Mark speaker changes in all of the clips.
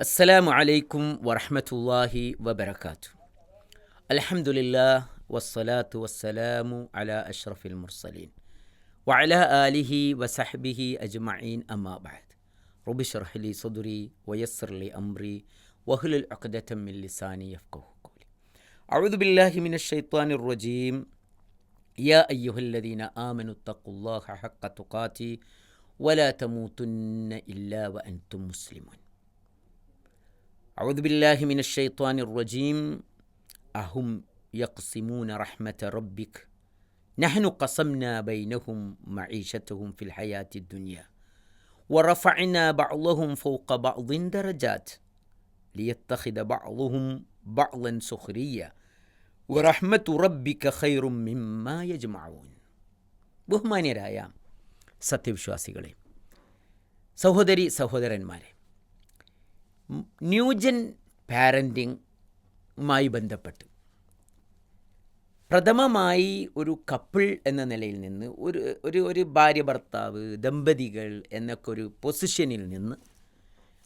Speaker 1: السلام عليكم ورحمة الله وبركاته. الحمد لله والصلاة والسلام على أشرف المرسلين. وعلى آله وصحبه أجمعين أما بعد. رب اشرح لي صدري ويسر لي أمري واحلل عقدة من لساني يفقه قولي. أعوذ بالله من الشيطان الرجيم. يا أيها الذين آمنوا اتقوا الله حق تقاته ولا تموتن إلا وأنتم مسلمون. أعوذ بالله من الشيطان الرجيم أهم يقسمون رحمة ربك نحن قسمنا بينهم معيشتهم في الحياة الدنيا ورفعنا بعضهم فوق بعض درجات ليتخذ بعضهم بعضا سخريا ورحمة ربك خير مما يجمعون ബഹുമാന്യരായ സത്യവിശ്വാസികളെ സഹോദരി സഹോദരന്മാരെ ഉം, ന്യൂജൻ പാരന്റിങ്ങുമായി ബന്ധപ്പെട്ട്. പ്രഥമമായി ഒരു കപ്പിൾ എന്ന നിലയിൽ നിന്ന് ഒരു ഒരു ഒരു ഭാര്യ ഭർത്താവ് ദമ്പതികൾ എന്നൊക്കെ ഒരു പൊസിഷനിൽ നിന്ന്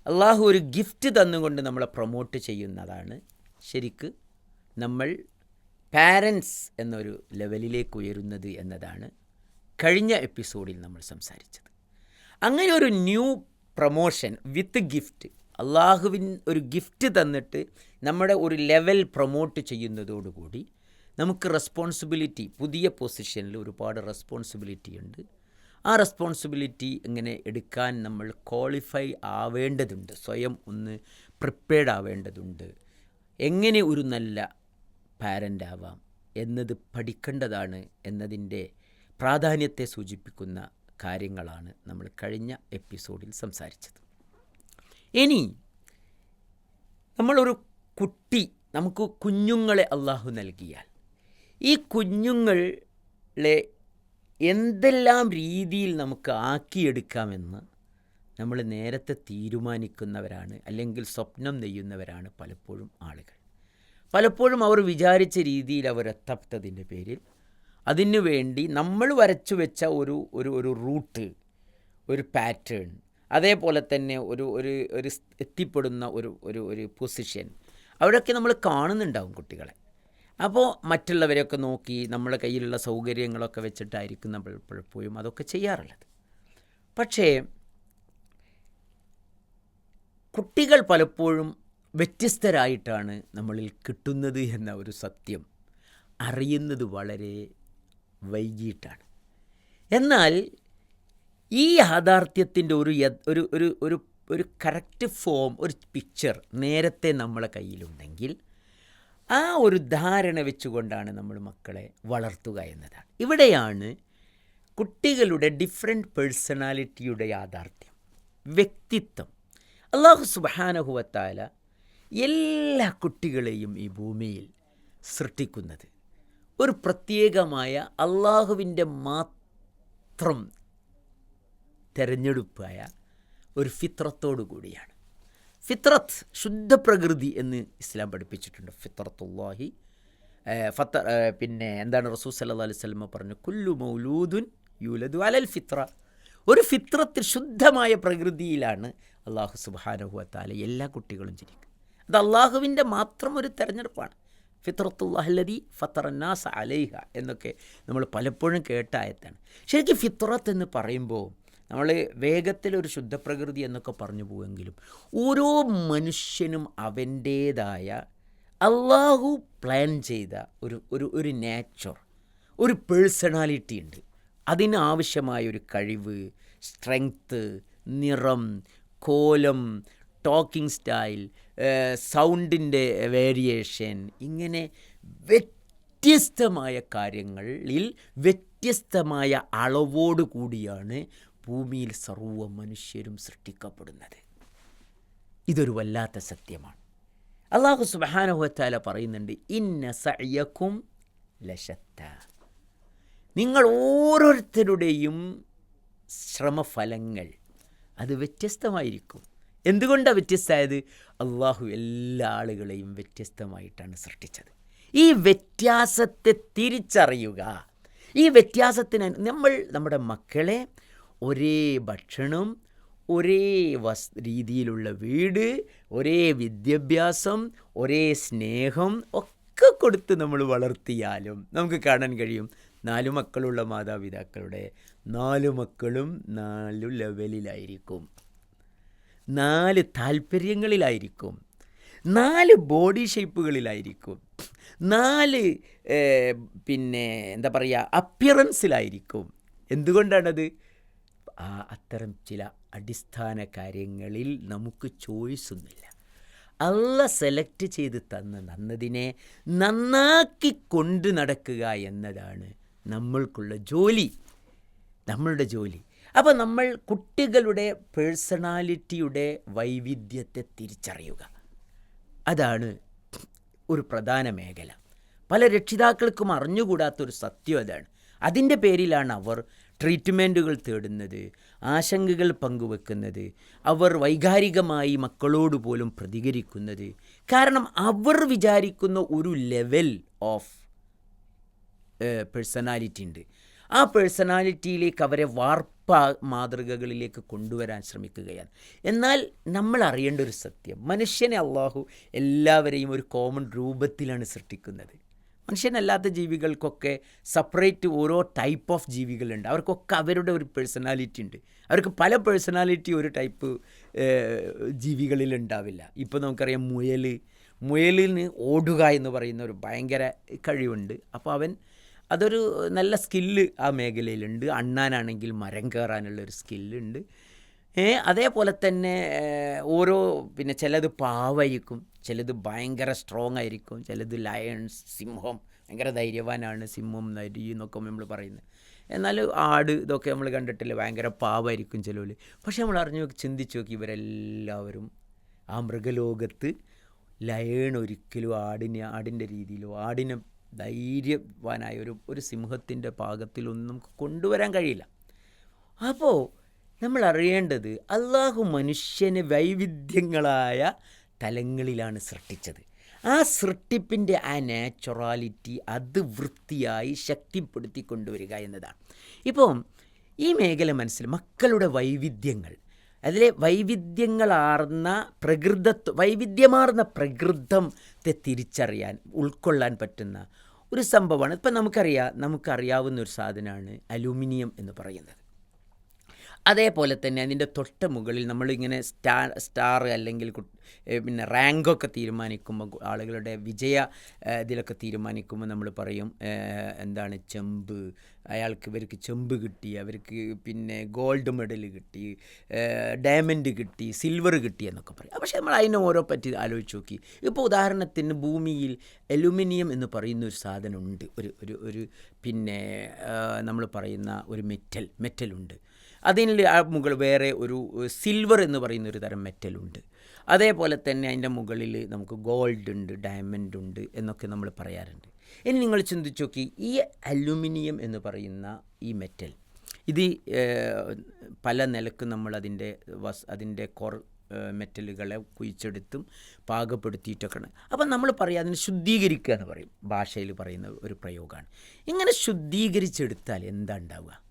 Speaker 1: അള്ളാഹു ഒരു ഗിഫ്റ്റ് തന്നുകൊണ്ട് നമ്മളെ പ്രൊമോട്ട് ചെയ്യുന്നതാണ്. ശരിക്ക് നമ്മൾ പാരൻസ് എന്നൊരു ലെവലിലേക്ക് ഉയരുന്നത് എന്നതാണ് കഴിഞ്ഞ എപ്പിസോഡിൽ നമ്മൾ സംസാരിച്ചത്. അങ്ങനെ ഒരു ന്യൂ പ്രൊമോഷൻ വിത്ത് ഗിഫ്റ്റ് അള്ളാഹുവിൻ ഒരു ഗിഫ്റ്റ് തന്നിട്ട് നമ്മുടെ ഒരു ലെവൽ പ്രൊമോട്ട് ചെയ്യുന്നതോടുകൂടി നമുക്ക് റെസ്പോൺസിബിലിറ്റി പുതിയ പൊസിഷനിൽ ഒരുപാട് റെസ്പോൺസിബിലിറ്റി ഉണ്ട്. ആ റെസ്പോൺസിബിലിറ്റി എങ്ങനെ എടുക്കാൻ നമ്മൾ ക്വാളിഫൈ ആവേണ്ടതുണ്ട്. സ്വയം ഒന്ന് പ്രിപ്പയർഡ് ആവേണ്ടതുണ്ട്. എങ്ങനെ ഒരു നല്ല പാരന്റ് ആവാം എന്നത് പഠിക്കേണ്ടതാണ് എന്നതിന്റെ പ്രാധാന്യത്തെ സൂചിപ്പിക്കുന്ന കാര്യങ്ങളാണ് നമ്മൾ കഴിഞ്ഞ എപ്പിസോഡിൽ സംസാരിച്ചത്. ഇനി നമ്മളൊരു കുട്ടി നമുക്ക് കുഞ്ഞുങ്ങളെ അള്ളാഹു നൽകിയാൽ ഈ കുഞ്ഞുങ്ങളെ എന്തെല്ലാം രീതിയിൽ നമുക്ക് ആക്കിയെടുക്കാമെന്ന് നമ്മൾ നേരത്തെ തീരുമാനിക്കുന്നവരാണ് അല്ലെങ്കിൽ സ്വപ്നം നെയ്യുന്നവരാണ് പലപ്പോഴും ആളുകൾ. പലപ്പോഴും അവർ വിചാരിച്ച രീതിയിൽ അവർ എത്തപ്പെട്ടതിന്റെ പേരിൽ അതിനു വേണ്ടി നമ്മൾ വരച്ചു വെച്ച ഒരു ഒരു ഒരു റൂട്ട് ഒരു പാറ്റേൺ അതേപോലെ തന്നെ ഒരു ഒരു ഒരു എത്തിപ്പെടുന്ന ഒരു ഒരു ഒരു പൊസിഷൻ അവിടെയൊക്കെ നമ്മൾ കാണുന്നുണ്ടാവും കുട്ടികളെ. അപ്പോൾ മറ്റുള്ളവരെയൊക്കെ നോക്കി നമ്മുടെ കയ്യിലുള്ള സൗകര്യങ്ങളൊക്കെ വെച്ചിട്ടായിരിക്കും നമ്മൾ പലപ്പോഴും അതൊക്കെ ചെയ്യാറുള്ളത്. പക്ഷേ കുട്ടികൾ പലപ്പോഴും വ്യത്യസ്തരായിട്ടാണ് നമ്മളിൽ കിട്ടുന്നത് എന്ന ഒരു സത്യം അറിയുന്നത് വളരെ വൈകിട്ടാണ് എന്നാൽ ഈ യാഥാർത്ഥ്യത്തിന്റെ ഒരു ഒരു ഒരു ഒരു ഒരു കറക്റ്റ് ഫോം ഒരു പിക്ചർ നേരത്തെ നമ്മളെ കയ്യിലുണ്ടെങ്കിൽ ആ ഒരു ധാരണ വെച്ചുകൊണ്ടാണ് നമ്മൾ മക്കളെ വളർത്തുക എന്നതാണ്. ഇവിടെയാണ് കുട്ടികളുടെ ഡിഫറെന്റ് പേഴ്സണാലിറ്റിയുടെ യാഥാർത്ഥ്യം. വ്യക്തിത്വം. അള്ളാഹു സുബാനഹുവത്താല എല്ലാ കുട്ടികളെയും ഈ ഭൂമിയിൽ സൃഷ്ടിക്കുന്നത്. ഒരു പ്രത്യേകമായ അള്ളാഹുവിന്റെ മാത്രം തെരഞ്ഞെടുപ്പായ ഒരു ഫിത്രത്തോടു കൂടിയാണ്. ഫിത്രത്ത് ശുദ്ധ പ്രകൃതി എന്ന് ഇസ്ലാം പഠിപ്പിച്ചിട്ടുണ്ട്. ഫിത്രത്തുല്ലാഹി ഫത്ത പിന്നെ എന്താണ് റസൂൽ സല്ലല്ലാഹു അലൈഹി സ്വലമ പറഞ്ഞു കുല്ലു മൗലൂദുൻ യൂലദു അലൽ ഫിത്ര. ഒരു ഫിത്രത്തിൽ ശുദ്ധമായ പ്രകൃതിയിലാണ് അള്ളാഹു സുബ്ഹാനഹു വതാല എല്ലാ കുട്ടികളും ജനിക്കുക. അത് അള്ളാഹുവിന്റെ മാത്രം ഒരു തെരഞ്ഞെടുപ്പാണ്. ഫിത്രത്തുല്ലാഹല്ലതി ഫത്തറന്നാസ് അലൈഹ എന്നൊക്കെ നമ്മൾ പലപ്പോഴും കേട്ട ആയത്താണ്. ശരിക്കും ഫിത്രത്ത് എന്ന് പറയുമ്പോൾ നമ്മൾ വേഗത്തിലൊരു ശുദ്ധപ്രകൃതി എന്നൊക്കെ പറഞ്ഞു പോവെങ്കിലും ഓരോ മനുഷ്യനും അവന്റേതായ അള്ളാഹു പ്ലാൻ ചെയ്ത ഒരു ഒരു ഒരു നേച്ചർ ഒരു പേഴ്സണാലിറ്റി ഉണ്ട്. അതിനാവശ്യമായ ഒരു കഴിവ് സ്ട്രെങ്ത്ത് നിറം കോലം ടോക്കിംഗ് സ്റ്റൈൽ സൗണ്ടിന്റെ വേരിയേഷൻ ഇങ്ങനെ വ്യത്യസ്തമായ കാര്യങ്ങളിൽ വ്യത്യസ്തമായ അളവോട് കൂടിയാണ് ഭൂമിയിൽ സർവ മനുഷ്യരും സൃഷ്ടിക്കപ്പെടുന്നത്. ഇതൊരു വല്ലാത്ത സത്യമാണ്. അള്ളാഹു സുബാനഹുത്താല പറയുന്നുണ്ട് ഇന്ന സയ്യക്കും ലശത്ത. നിങ്ങൾ ഓരോരുത്തരുടെയും ശ്രമഫലങ്ങൾ അത് വ്യത്യസ്തമായിരിക്കും. എന്തുകൊണ്ടാണ് വ്യത്യസ്തമായത്? അള്ളാഹു എല്ലാ ആളുകളെയും വ്യത്യസ്തമായിട്ടാണ് സൃഷ്ടിച്ചത്. ഈ വ്യത്യാസത്തെ തിരിച്ചറിയുക. ഈ വ്യത്യാസത്തിന് നമ്മൾ നമ്മുടെ മക്കളെ ഒരേ ഭക്ഷണം ഒരേ വസ് രീതിയിലുള്ള വീട് ഒരേ വിദ്യാഭ്യാസം ഒരേ സ്നേഹം ഒക്കെ കൊടുത്ത് നമ്മൾ വളർത്തിയാലും നമുക്ക് കാണാൻ കഴിയും. നാലു മക്കളുള്ള മാതാപിതാക്കളുടെ നാലു മക്കളും നാലു ലെവലിലായിരിക്കും. നാല് താല്പര്യങ്ങളിലായിരിക്കും. നാല് ബോഡി ഷേപ്പുകളിലായിരിക്കും. നാല് പിന്നെ എന്താ പറയുക അപ്പിയറൻസിലായിരിക്കും. എന്തുകൊണ്ടാണത്? അത്തരം ചില അടിസ്ഥാന കാര്യങ്ങളിൽ നമുക്ക് ചോയ്സ് ഒന്നുമില്ല. അല്ല സെലക്ട് ചെയ്ത് തന്ന നന്നതിനെ നന്നാക്കി കൊണ്ട് നടക്കുക എന്നതാണ് നമ്മൾക്കുള്ള ജോലി. നമ്മളുടെ ജോലി. അപ്പോൾ നമ്മൾ കുട്ടികളുടെ പേഴ്സണാലിറ്റിയുടെ വൈവിധ്യത്തെ തിരിച്ചറിയുക. അതാണ് ഒരു പ്രധാന മേഖല. പല രക്ഷിതാക്കൾക്കും അറിഞ്ഞുകൂടാത്തൊരു സത്യം അതാണ്. അതിന്റെ പേരിലാണ് അവർ ട്രീറ്റ്മെന്റുകൾ തേടുന്നത് ആശങ്കകൾ പങ്കുവെക്കുന്നത് അവർ വൈകാരികമായി മക്കളോട് പോലും പ്രതികരിക്കുന്നത്. കാരണം അവർ വിചാരിക്കുന്ന ഒരു ലെവൽ ഓഫ് പേഴ്സണാലിറ്റി ഉണ്ട്. ആ പേഴ്സണാലിറ്റിയിലേക്ക് അവരെ വാർപ്പ മാതൃകകളിലേക്ക് കൊണ്ടുവരാൻ ശ്രമിക്കുകയാണ്. എന്നാൽ നമ്മൾ അറിയേണ്ട ഒരു സത്യം മനുഷ്യനെ അള്ളാഹു എല്ലാവരെയും ഒരു കോമൺ രൂപത്തിലാണ് സൃഷ്ടിക്കുന്നത്. മനുഷ്യനല്ലാത്ത ജീവികൾക്കൊക്കെ സെപ്പറേറ്റ് ഓരോ ടൈപ്പ് ഓഫ് ജീവികളുണ്ട്. അവർക്കൊക്കെ അവരുടെ ഒരു പേഴ്സണാലിറ്റി ഉണ്ട്. അവർക്ക് പല പേഴ്സണാലിറ്റി ഒരു ടൈപ്പ് ജീവികളിൽ ഉണ്ടാവില്ല ഇപ്പോൾ നമുക്കറിയാം മുയൽ മുയലിന് ഓടുക എന്ന് പറയുന്ന ഒരു ഭയങ്കര കഴിവുണ്ട്. അപ്പോൾ അവൻ അതൊരു നല്ല സ്കില്ല് ആ മേഖലയിലുണ്ട്. അണ്ണാനാണെങ്കിൽ മരം കയറാനുള്ള ഒരു സ്കില്ലുണ്ട് അതേപോലെ തന്നെ ഓരോ പിന്നെ ചിലത് പാവായിരിക്കും ചിലത് ഭയങ്കര സ്ട്രോങ് ആയിരിക്കും ചിലത് ലയൺസ് സിംഹം ഭയങ്കര ധൈര്യവാനാണ് സിംഹം നരി എന്നൊക്കെ നമ്മൾ പറയുന്നത്. എന്നാൽ ആട് ഇതൊക്കെ നമ്മൾ കണ്ടിട്ടില്ല ഭയങ്കര പാവായിരിക്കും ചിലവിൽ. പക്ഷെ നമ്മൾ അറിഞ്ഞു ചിന്തിച്ച് നോക്കി ഇവരെല്ലാവരും ആ മൃഗലോകത്ത് ലയൺ ഒരിക്കലും ആടിനെ ആടിന്റെ രീതിയിലോ ആടിനെ ധൈര്യവാനായ ഒരു ഒരു സിംഹത്തിന്റെ പാകത്തിലൊന്നും നമുക്ക് കൊണ്ടുവരാൻ കഴിയില്ല. അപ്പോൾ നമ്മൾ അറിയേണ്ടത് അള്ളാഹു മനുഷ്യന് വൈവിധ്യങ്ങളായ തലങ്ങളിലാണ് സൃഷ്ടിച്ചത്. ആ സൃഷ്ടിപ്പിന്റെ ആ നാച്ചുറാലിറ്റി അത് വൃത്തിയായി ശക്തിപ്പെടുത്തി കൊണ്ടുവരിക എന്നതാണ്. ഇപ്പോൾ ഈ മേഖല മനസ്സിൽ മക്കളുടെ വൈവിധ്യങ്ങൾ അതിലെ വൈവിധ്യങ്ങളാർന്ന പ്രകൃതത്വ വൈവിധ്യമാർന്ന പ്രകൃതത്തെ തിരിച്ചറിയാൻ ഉൾക്കൊള്ളാൻ പറ്റുന്ന ഒരു സംഭവമാണ്. ഇപ്പം നമുക്കറിയാം നമുക്കറിയാവുന്ന ഒരു സാധനമാണ് അലൂമിനിയം എന്ന് പറയുന്നത്. അതേപോലെ തന്നെ അതിന്റെ തൊട്ട് മുകളിൽ നമ്മളിങ്ങനെ സ്റ്റാർ സ്റ്റാർ അല്ലെങ്കിൽ പിന്നെ റാങ്കൊക്കെ തീരുമാനിക്കുമ്പോൾ ആളുകളുടെ വിജയ ഇതിലൊക്കെ തീരുമാനിക്കുമ്പോൾ നമ്മൾ പറയും എന്താണ് ചെമ്പ് അയാൾക്ക് ഇവർക്ക് ചെമ്പ് കിട്ടി അവർക്ക് പിന്നെ ഗോൾഡ് മെഡൽ കിട്ടി ഡയമണ്ട് കിട്ടി സിൽവർ കിട്ടി എന്നൊക്കെ പറയും. പക്ഷേ നമ്മൾ അതിനെ ഓരോ പറ്റി ആലോചിച്ച് നോക്കി. ഇപ്പോൾ ഉദാഹരണത്തിന് ഭൂമിയിൽ അലുമിനിയം എന്ന് പറയുന്ന ഒരു സാധനമുണ്ട്. ഒരു ഒരു ഒരു പിന്നെ നമ്മൾ പറയുന്ന ഒരു മെറ്റൽ മെറ്റലുണ്ട്. അതിൽ മുകൾ വേറെ ഒരു സിൽവർ എന്ന് പറയുന്ന ഒരു തരം മെറ്റലുണ്ട് അതേപോലെ തന്നെ അതിന്റെ മുകളിൽ നമുക്ക് ഗോൾഡ് ഉണ്ട് ഡയമണ്ട് ഉണ്ട് എന്നൊക്കെ നമ്മൾ പറയാറുണ്ട്. ഇനി നിങ്ങൾ ചിന്തിച്ചു നോക്കി ഈ അലുമിനിയം എന്ന് പറയുന്ന ഈ മെറ്റൽ ഇത് പല നിലയ്ക്ക് നമ്മൾ അതിന്റെ വസ് അതിന്റെ കൊർ മെറ്റലുകളെ കുഴിച്ചെടുത്തും പാകപ്പെടുത്തിയിട്ടൊക്കെയാണ്. അപ്പം നമ്മൾ പറയുക അതിനെ ശുദ്ധീകരിക്കുക എന്ന് പറയും. ഭാഷയിൽ പറയുന്ന ഒരു പ്രയോഗമാണ്. ഇങ്ങനെ ശുദ്ധീകരിച്ചെടുത്താൽ എന്താ ഉണ്ടാവുക?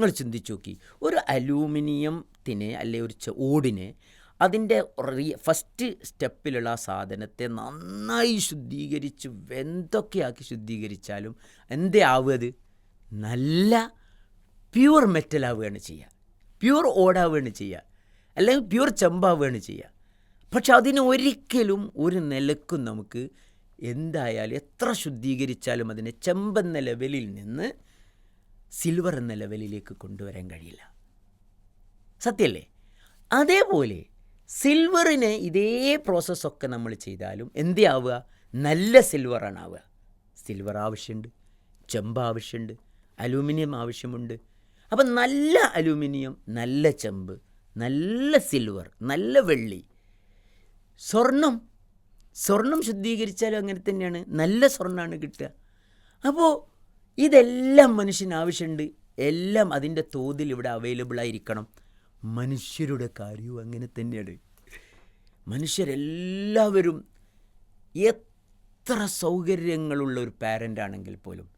Speaker 1: നിങ്ങൾ ചിന്തിച്ച് നോക്കി. ഒരു അലൂമിനിയത്തിനെ അല്ലെ ഒരു ഓടിനെ അതിന്റെ ഫസ്റ്റ് സ്റ്റെപ്പിലുള്ള സാധനത്തെ നന്നായി ശുദ്ധീകരിച്ച് എന്തൊക്കെയാക്കി ശുദ്ധീകരിച്ചാലും എന്തേ ആവുക നല്ല പ്യുവർ മെറ്റൽ ആവുകയാണ് ചെയ്യുക. പ്യുവർ ഓടാവുകയാണ് ചെയ്യുക. അല്ലെങ്കിൽ പ്യുവർ ചെമ്പാവുകയാണ് ചെയ്യുക. പക്ഷെ അതിന് ഒരിക്കലും ഒരു നിലക്കും നമുക്ക് എന്തായാലും എത്ര ശുദ്ധീകരിച്ചാലും അതിനെ ചെമ്പെന്ന ലെവലിൽ നിന്ന് സിൽവർ എന്ന ലെവലിലേക്ക് കൊണ്ടുവരാൻ കഴിയില്ല. സത്യല്ലേ? അതേപോലെ സിൽവറിന് ഇതേ പ്രോസസ്സൊക്കെ നമ്മൾ ചെയ്താലും എന്ത് ആവുക? നല്ല സിൽവറാണ് ആവുക. സിൽവർ ആവശ്യമുണ്ട് ചെമ്പ് ആവശ്യമുണ്ട് അലൂമിനിയം ആവശ്യമുണ്ട്. അപ്പം നല്ല അലൂമിനിയം നല്ല ചെമ്പ് നല്ല സിൽവർ നല്ല വെള്ളി. സ്വർണം സ്വർണം ശുദ്ധീകരിച്ചാലും അങ്ങനെ തന്നെയാണ്. നല്ല സ്വർണമാണ് കിട്ടുക. അപ്പോൾ ഇതെല്ലാം മനുഷ്യന് ആവശ്യമുണ്ട് എല്ലാം അതിന്റെ തോതിൽ ഇവിടെ അവൈലബിൾ ആയിരിക്കണം. മനുഷ്യരുടെ കാര്യവും അങ്ങനെ തന്നെയാണ്. മനുഷ്യരെല്ലാവരും എത്ര സൗകര്യങ്ങളുള്ള ഒരു പാരന്റ് ആണെങ്കിൽ പോലും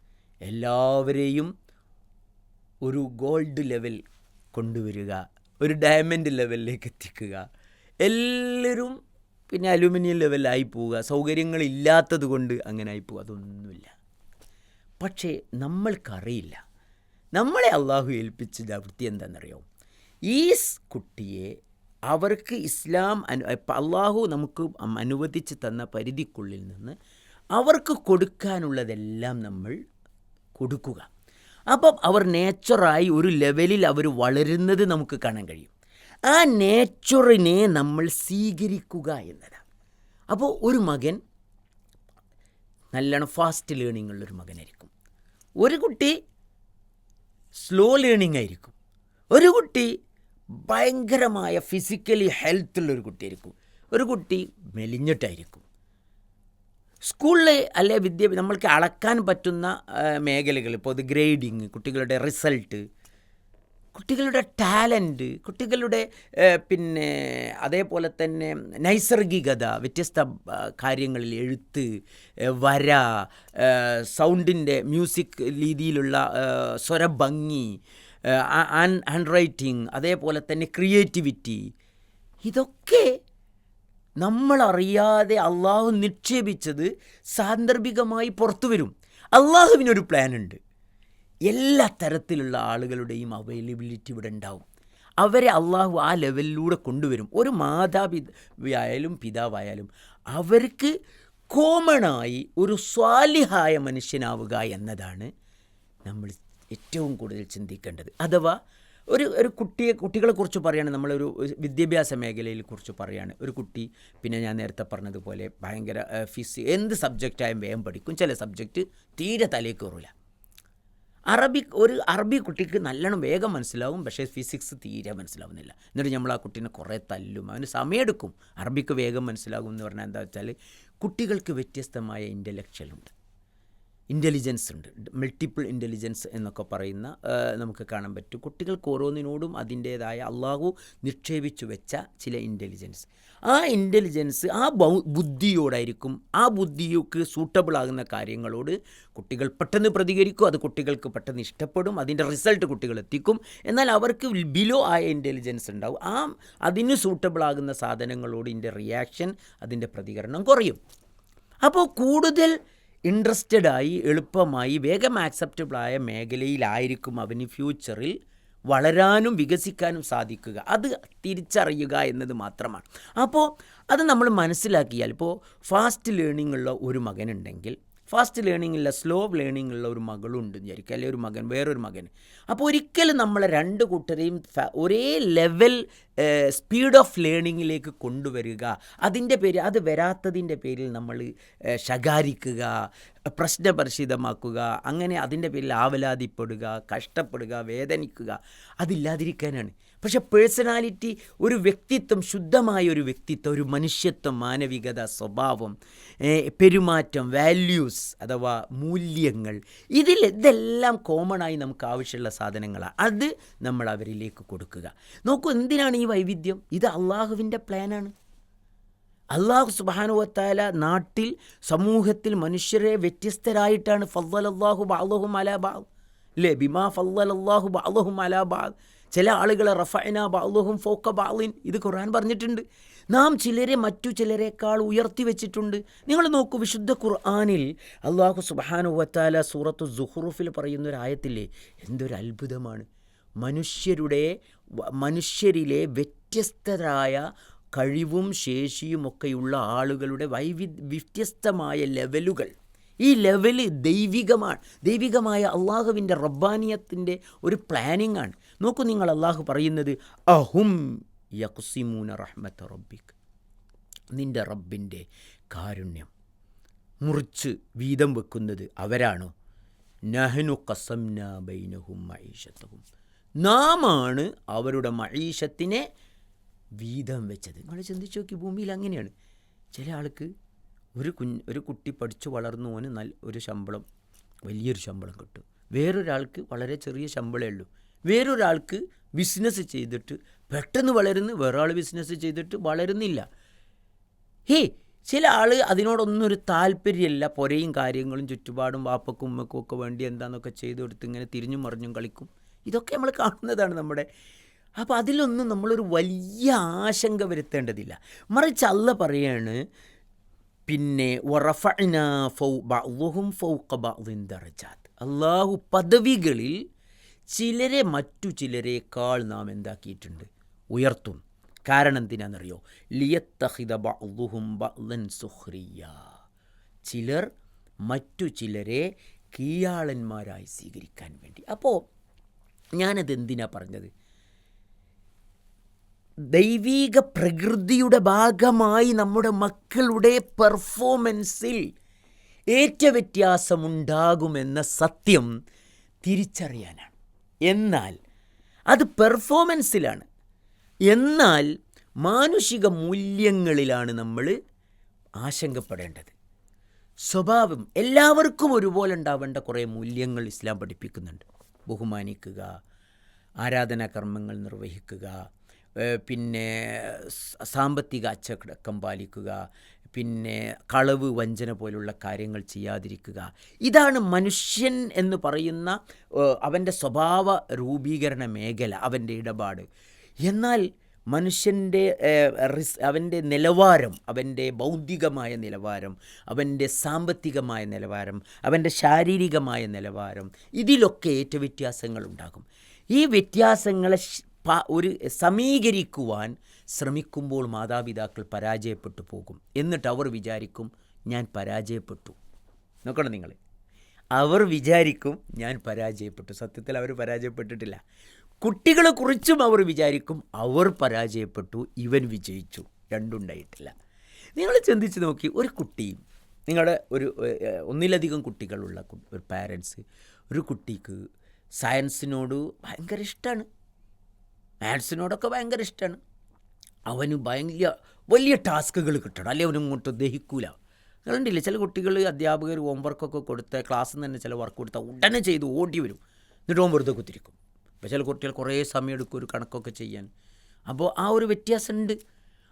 Speaker 1: എല്ലാവരെയും ഒരു ഗോൾഡ് ലെവൽ കൊണ്ടുവരിക ഒരു ഡയമണ്ട് ലെവലിലേക്ക് എത്തിക്കുക. എല്ലാവരും പിന്നെ അലുമിനിയം ലെവലായി പോവുക. സൗകര്യങ്ങളില്ലാത്തത് കൊണ്ട് അങ്ങനെ ആയി പോവുക. അതൊന്നുമില്ല. പക്ഷേ നമ്മൾക്കറിയില്ല. നമ്മളെ അള്ളാഹു ഏൽപ്പിച്ച ദൗത്യം എന്താണെന്നറിയോ? ഈ കുട്ടിയെ അവർക്ക് ഇസ്ലാം അനു അള്ളാഹു നമുക്ക് അനുവദിച്ച് തന്ന പരിധിക്കുള്ളിൽ നിന്ന് അവർക്ക് കൊടുക്കാനുള്ളതെല്ലാം നമ്മൾ കൊടുക്കുക. അപ്പം അവർ നേച്ചറായി ഒരു ലെവലിൽ അവർ വളരുന്നത് നമുക്ക് കാണാൻ കഴിയും. ആ നേച്ചറിനെ നമ്മൾ സ്വീകരിക്കുക എന്നതാണ്. അപ്പോൾ ഒരു മകൻ നല്ലോണം ഫാസ്റ്റ് ലേണിംഗ് മകനായിരിക്കും. ഒരു കുട്ടി സ്ലോ ലേണിംഗ് ആയിരിക്കും. ഒരു കുട്ടി ഭയങ്കരമായ ഫിസിക്കലി ഹെൽത്തുള്ളൊരു കുട്ടിയായിരിക്കും. ഒരു കുട്ടി മെലിഞ്ഞിട്ടായിരിക്കും. സ്കൂളിലെ അല്ലെ വിദ്യ നമ്മൾക്ക് അളക്കാൻ പറ്റുന്ന മേഖലകൾ ഇപ്പോൾ അത് ഗ്രേഡിങ് കുട്ടികളുടെ റിസൾട്ട് കുട്ടികളുടെ ടാലന്റ് കുട്ടികളുടെ പിന്നെ അതേപോലെ തന്നെ നൈസർഗികത വ്യത്യസ്ത കാര്യങ്ങളിൽ എഴുത്ത് വര സൗണ്ടിന്റെ മ്യൂസിക് രീതിയിലുള്ള സ്വരഭംഗി ഹാൻഡ് റൈറ്റിംഗ് അതേപോലെ തന്നെ ക്രിയേറ്റിവിറ്റി. ഇതൊക്കെ നമ്മളറിയാതെ അള്ളാഹു നിക്ഷേപിച്ചത് സാന്ദർഭികമായി പുറത്തു വരും അള്ളാഹുവിനൊരു പ്ലാൻ ഉണ്ട് എല്ലാ തരത്തിലുള്ള ആളുകളുടെയും അവൈലബിലിറ്റി ഇവിടെ ഉണ്ടാവും. അവരെ അള്ളാഹു ആ ലെവലിലൂടെ കൊണ്ടുവരും. ഒരു മാതാപിതായാലും പിതാവായാലും അവർക്ക് കോമണായി ഒരു സ്വാലിഹായ മനുഷ്യനാവുക എന്നതാണ് നമ്മൾ ഏറ്റവും കൂടുതൽ ചിന്തിക്കേണ്ടത്. അഥവാ ഒരു ഒരു കുട്ടിയെ കുട്ടികളെക്കുറിച്ച് പറയുകയാണ് നമ്മളൊരു വിദ്യാഭ്യാസ മേഖലയിൽ കുറിച്ച് പറയുകയാണ് ഒരു കുട്ടി പിന്നെ ഞാൻ നേരത്തെ പറഞ്ഞതുപോലെ ഭയങ്കര ഫിസി എന്ത് സബ്ജക്റ്റായും വേഗം പഠിക്കും. ചില സബ്ജക്റ്റ് തീരെ തലയിൽ കയറില്ല അറബിക് ഒരു അറബി കുട്ടിക്ക് നല്ലോണം വേഗം മനസ്സിലാവും പക്ഷേ ഫിസിക്സ് തീരെ മനസ്സിലാവുന്നില്ല. എന്നിട്ട് നമ്മൾ ആ കുട്ടീനെ കുറേ തല്ലും. അവന് സമയമെടുക്കും അറബിക്ക് വേഗം മനസ്സിലാകും എന്ന് പറഞ്ഞാൽ എന്താ വെച്ചാൽ കുട്ടികൾക്ക് വ്യത്യസ്തമായ ഇന്റലക്ച്വൽ ഉണ്ട്. ഇന്റലിജൻസ് ഉണ്ട്. മൾട്ടിപ്പിൾ ഇന്റലിജൻസ് എന്നൊക്കെ പറയുന്ന നമുക്ക് കാണാൻ പറ്റും. കുട്ടികൾക്ക് ഓരോന്നിനോടും അതിന്റേതായ അള്ളാഹു നിക്ഷേപിച്ചു വെച്ച ചില ഇന്റലിജൻസ് ആ ഇന്റലിജൻസ് ആ ബുദ്ധിയോടായിരിക്കും ആ ബുദ്ധിക്ക് സൂട്ടബിൾ ആകുന്ന കാര്യങ്ങളോട് കുട്ടികൾ പെട്ടെന്ന് പ്രതികരിക്കും. അത് കുട്ടികൾക്ക് പെട്ടെന്ന് ഇഷ്ടപ്പെടും. അതിന്റെ റിസൾട്ട് കുട്ടികൾ എത്തിക്കും. എന്നാൽ അവർക്ക് ബിലോ ആയ ഇന്റലിജൻസ് ഉണ്ടാവും. ആ അതിന് സൂട്ടബിൾ ആകുന്ന സാധനങ്ങളോട് ഇതിന്റെ റിയാക്ഷൻ അതിന്റെ പ്രതികരണം കുറയും. അപ്പോൾ കൂടുതൽ ഇൻട്രസ്റ്റഡ് ആയി എളുപ്പമായി വേഗം ആക്സെപ്റ്റബിളായ മേഖലയിലായിരിക്കും അവന് ഫ്യൂച്ചറിൽ വളരാനും വികസിക്കാനും സാധിക്കുക. അത് തിരിച്ചറിയുക എന്നത് മാത്രമാണ്. അപ്പോൾ അത് നമ്മൾ മനസ്സിലാക്കിയാൽ ഇപ്പോൾ ഫാസ്റ്റ് ലേണിംഗ് ഉള്ള ഒരു മകനുണ്ടെങ്കിൽ ഫാസ്റ്റ് ലേണിംഗ് ഇല്ല സ്ലോ ലേണിംഗ് ഉള്ള ഒരു മകളുണ്ട് വിചാരിക്കുക അല്ലെങ്കിൽ ഒരു മകൻ വേറൊരു മകൻ അപ്പോൾ ഒരിക്കലും നമ്മളെ രണ്ട് കൂട്ടരെയും ഒരേ ലെവൽ സ്പീഡ് ഓഫ് ലേണിങ്ങിലേക്ക് കൊണ്ടുവരിക അതിന്റെ പേര് അത് വരാത്തതിന്റെ പേരിൽ നമ്മൾ ശകാരിക്കുക പ്രശ്നപരിചിതമാക്കുക അങ്ങനെ അതിന്റെ പേരിൽ ആവലാതിപ്പെടുക കഷ്ടപ്പെടുക വേദനിക്കുക അതില്ലാതിരിക്കാനാണ്. പക്ഷെ പേഴ്സണാലിറ്റി ഒരു വ്യക്തിത്വം ശുദ്ധമായ ഒരു വ്യക്തിത്വം ഒരു മനുഷ്യത്വം മാനവികത സ്വഭാവം പെരുമാറ്റം വാല്യൂസ് അഥവാ മൂല്യങ്ങൾ ഇതിൽ ഇതെല്ലാം കോമണായി നമുക്ക് ആവശ്യമുള്ള സാധനങ്ങളാണ്. അത് നമ്മൾ അവരിലേക്ക് കൊടുക്കുക. നോക്കൂ എന്തിനാണ് ഈ വൈവിധ്യം? ഇത് അള്ളാഹുവിന്റെ പ്ലാനാണ് അള്ളാഹു സുബാനുവത്താല നാട്ടിൽ സമൂഹത്തിൽ മനുഷ്യരെ വ്യത്യസ്തരായിട്ടാണ് ഫല്ലല്ലാഹു ബാലഹു അല ബാൽ അല്ലേ ബിമാ ഫല്ലല്ലാഹു ബാലഹു അല ബാൽ ചില ആളുകളെ റഫൈന ബാലുഹും ഫോക്ക ബാലിൻ ഇത് ഖുർആൻ പറഞ്ഞിട്ടുണ്ട്. നാം ചിലരെ മറ്റു ചിലരെക്കാൾ ഉയർത്തി വെച്ചിട്ടുണ്ട്. നിങ്ങൾ നോക്കൂ വിശുദ്ധ ഖുർആാനിൽ അള്ളാഹു സുബാനുവത്താല സൂറത്തു സുഹ്റുഫിൽ പറയുന്ന ഒരു ആയത്തില്ലേ എന്തൊരു അത്ഭുതമാണ്. മനുഷ്യരുടെ മനുഷ്യരിലെ വ്യത്യസ്തരായ കഴിവും ശേഷിയും ഒക്കെയുള്ള ആളുകളുടെ വൈവി വ്യത്യസ്തമായ ലെവലുകൾ. ഈ ലെവൽ ദൈവികമാണ്. ദൈവികമായ അള്ളാഹുവിന്റെ റബ്ബാനിയത്തിന്റെ ഒരു പ്ലാനിങ് ആണ് നോക്കൂ നിങ്ങൾ അള്ളാഹു പറയുന്നത് അഹും യക്സിമൂന റഹ്മത്ത് റബ്ബിക്. നിന്റെ റബ്ബിന്റെ കാരുണ്യം മുറിച്ച് വീതം വെക്കുന്നത് അവരാണോ? നഹനു കസംന ബൈനഹും മഹീഷത്തവും നാമാണ് അവരുടെ മഹീഷത്തിനെ വീതം വെച്ചത്. നിങ്ങൾ ചിന്തിച്ചു നോക്കി ഭൂമിയിൽ അങ്ങനെയാണ്. ചില ആൾക്ക് ഒരു കുഞ്ഞ് ഒരു കുട്ടി പഠിച്ചു വളർന്നു ഓന് നല്ല ഒരു ശമ്പളം വലിയൊരു ശമ്പളം കിട്ടും. വേറൊരാൾക്ക് വളരെ ചെറിയ ശമ്പളമേ ഉള്ളൂ. വേറൊരാൾക്ക് ബിസിനസ് ചെയ്തിട്ട് പെട്ടെന്ന് വളരുന്നു വേറൊരാൾ ബിസിനസ് ചെയ്തിട്ട് വളരുന്നില്ല. ഹേ ചില ആൾ അതിനോടൊന്നും ഒരു താല്പര്യമില്ല. പുരയും കാര്യങ്ങളും ചുറ്റുപാടും വാപ്പക്കും ഉമ്മക്കും ഒക്കെ വേണ്ടി എന്താണെന്നൊക്കെ ചെയ്തു കൊടുത്ത് ഇങ്ങനെ തിരിഞ്ഞും മറിഞ്ഞും കളിക്കും. ഇതൊക്കെ നമ്മൾ കാണുന്നതാണ് നമ്മുടെ. അപ്പോൾ അതിലൊന്നും നമ്മളൊരു വലിയ ആശങ്ക വരുത്തേണ്ടതില്ല. മറിച്ച് അല്ല പറയാണ് പിന്നെ വറഫഅന ഫൗ ബഅ്ളുഹും ഫൗ ബഅ്ളിൻ ദറജാത്ത് അള്ളാഹു പദവികളിൽ ചിലരെ മറ്റു ചിലരേക്കാൾ നാം എന്താക്കിയിട്ടുണ്ട്? ഉയർത്തും. കാരണം എന്തിനാണെന്നറിയോ? ലിയത്തഹിദ ബഹുഹും സുഹ്രിയ ചിലർ മറ്റു ചിലരെ കീയാളന്മാരായി സ്വീകരിക്കാൻ വേണ്ടി. അപ്പോൾ ഞാനത് എന്തിനാ പറഞ്ഞത്? ദൈവീക പ്രകൃതിയുടെ ഭാഗമായി നമ്മുടെ മക്കളുടെ പെർഫോമൻസിൽ ഏറ്റവ്യത്യാസമുണ്ടാകുമെന്ന സത്യം തിരിച്ചറിയാനാണ്. എന്നാൽ അത് പെർഫോമൻസിലാണ് എന്നാൽ മാനുഷിക മൂല്യങ്ങളിലാണ് നമ്മൾ ആശങ്കപ്പെടേണ്ടത്. സ്വഭാവം എല്ലാവർക്കും ഒരുപോലെ ഉണ്ടാവേണ്ട കുറേ മൂല്യങ്ങൾ ഇസ്ലാം പഠിപ്പിക്കുന്നുണ്ട്. ബഹുമാനിക്കുക ആരാധനാ കർമ്മങ്ങൾ നിർവഹിക്കുക പിന്നെ സാമ്പത്തിക അച്ചടക്കം പാലിക്കുക പിന്നെ കളവ് വഞ്ചന പോലുള്ള കാര്യങ്ങൾ ചെയ്യാതിരിക്കുക. ഇതാണ് മനുഷ്യൻ എന്ന് പറയുന്ന അവന്റെ സ്വഭാവ രൂപീകരണ മേഖല അവന്റെ ഇടപാട്. എന്നാൽ മനുഷ്യന്റെ റിസ് അവന്റെ നിലവാരം അവന്റെ ബൗദ്ധികമായ നിലവാരം അവന്റെ സാമ്പത്തികമായ നിലവാരം അവന്റെ ശാരീരികമായ നിലവാരം ഇതിലൊക്കെ ഏറ്റവ്യത്യാസങ്ങൾ ഉണ്ടാകും ഈ വ്യത്യാസങ്ങളെ ഒരു സമീകരിക്കുവാൻ ശ്രമിക്കുമ്പോൾ മാതാപിതാക്കൾ പരാജയപ്പെട്ടു പോകും. എന്നിട്ട് അവർ വിചാരിക്കും ഞാൻ പരാജയപ്പെട്ടു. നോക്കണം നിങ്ങൾ അവർ വിചാരിക്കും ഞാൻ പരാജയപ്പെട്ടു. സത്യത്തിൽ അവർ പരാജയപ്പെട്ടിട്ടില്ല. കുട്ടികളെ കുറിച്ചും അവർ വിചാരിക്കും അവർ പരാജയപ്പെട്ടു ഇവൻ വിജയിച്ചു. രണ്ടുണ്ടായിട്ടില്ല. നിങ്ങൾ ചിന്തിച്ച് നോക്കി ഒരു കുട്ടിയും നിങ്ങളുടെ ഒരു ഒന്നിലധികം കുട്ടികളുള്ള ഒരു പാരൻസ് ഒരു കുട്ടിക്ക് സയൻസിനോട് ഭയങ്കര ഇഷ്ടമാണ് മാത്സിനോടൊക്കെ ഭയങ്കര ഇഷ്ടമാണ് അവന് ഭയങ്കര വലിയ ടാസ്കുകൾ കിട്ടണം. അല്ലെങ്കിൽ അവനും ഇങ്ങോട്ട് ദഹിക്കൂല? കണ്ടില്ലേ ചില കുട്ടികൾ അധ്യാപകർ ഹോംവർക്കൊക്കെ കൊടുത്ത് ക്ലാസ്സിൽ നിന്ന് തന്നെ ചില വർക്ക് കൊടുത്താൽ ഉടനെ ചെയ്ത് ഓടി വരും. എന്നിട്ട് ഹോം വെറുതെ കുത്തിരിക്കും അപ്പോൾ ചില കുട്ടികൾ കുറേ സമയം എടുക്കും ഒരു കണക്കൊക്കെ ചെയ്യാൻ. അപ്പോൾ ആ ഒരു വ്യത്യാസമുണ്ട്.